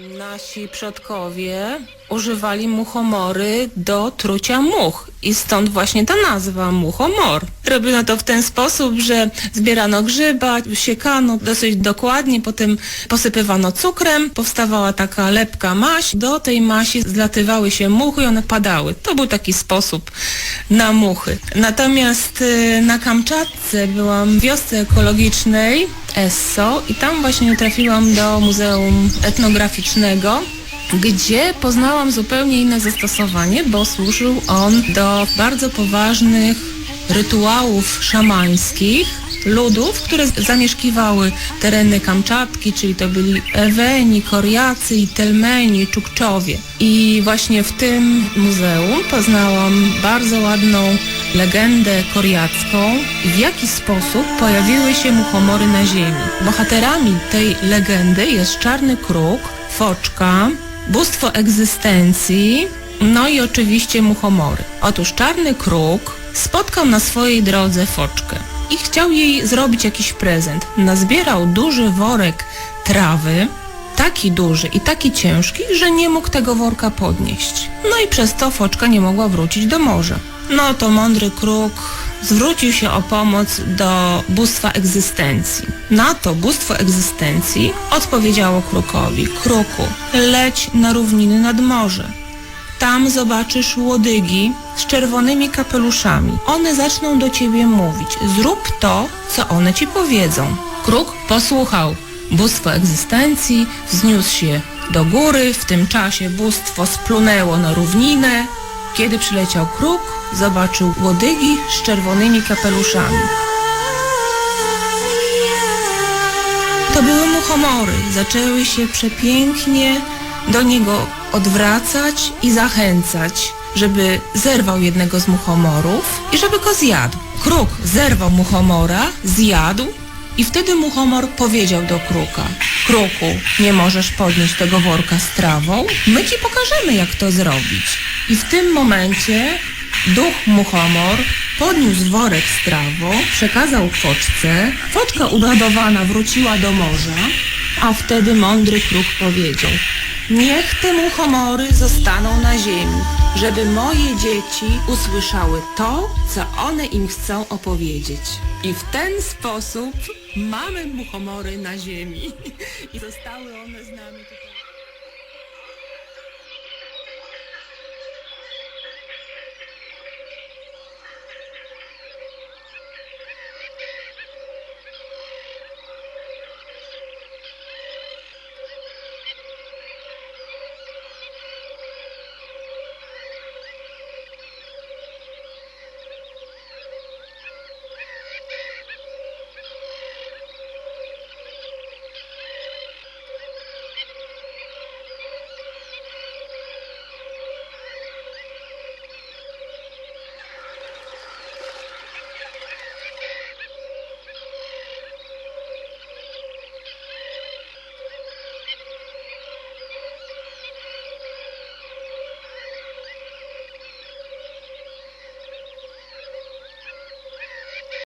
Nasi przodkowie używali muchomory do trucia much i stąd właśnie ta nazwa muchomor. Robiono to w ten sposób, że zbierano grzyba, siekano dosyć dokładnie, potem posypywano cukrem, powstawała taka lepka maś, do tej masi zlatywały się muchy i one padały. To był taki sposób na muchy. Natomiast y, na Kamczatce byłam w wiosce ekologicznej Esso i tam właśnie trafiłam do Muzeum Etnograficznego gdzie poznałam zupełnie inne zastosowanie, bo służył on do bardzo poważnych rytuałów szamańskich ludów, które zamieszkiwały tereny Kamczatki, czyli to byli Eweni, Koriacy i Telmeni, Czukczowie. I właśnie w tym muzeum poznałam bardzo ładną legendę koriacką w jaki sposób pojawiły się muchomory na ziemi. Bohaterami tej legendy jest czarny kruk, foczka, bóstwo egzystencji, no i oczywiście muchomory. Otóż czarny kruk spotkał na swojej drodze foczkę i chciał jej zrobić jakiś prezent. Nazbierał duży worek trawy, taki duży i taki ciężki, że nie mógł tego worka podnieść. No i przez to foczka nie mogła wrócić do morza. No to mądry kruk zwrócił się o pomoc do bóstwa egzystencji. Na to bóstwo egzystencji odpowiedziało krukowi, kruku, leć na równiny nad morze. Tam zobaczysz łodygi z czerwonymi kapeluszami. One zaczną do ciebie mówić. Zrób to, co one ci powiedzą. Kruk posłuchał. Bóstwo egzystencji wzniósł się do góry. W tym czasie bóstwo splunęło na równinę. Kiedy przyleciał kruk, zobaczył łodygi z czerwonymi kapeluszami. To były muchomory. Zaczęły się przepięknie do niego odwracać i zachęcać, żeby zerwał jednego z muchomorów i żeby go zjadł. Kruk zerwał muchomora, zjadł i wtedy muchomor powiedział do kruka Kruku, nie możesz podnieść tego worka z trawą, my ci pokażemy jak to zrobić. I w tym momencie duch muchomor podniósł worek z trawą, przekazał foczce, foczka uradowana wróciła do morza, a wtedy mądry kruk powiedział Niech te muchomory zostaną na ziemi, żeby moje dzieci usłyszały to, co one im chcą opowiedzieć. I w ten sposób mamy muchomory na ziemi. I zostały one z nami tutaj.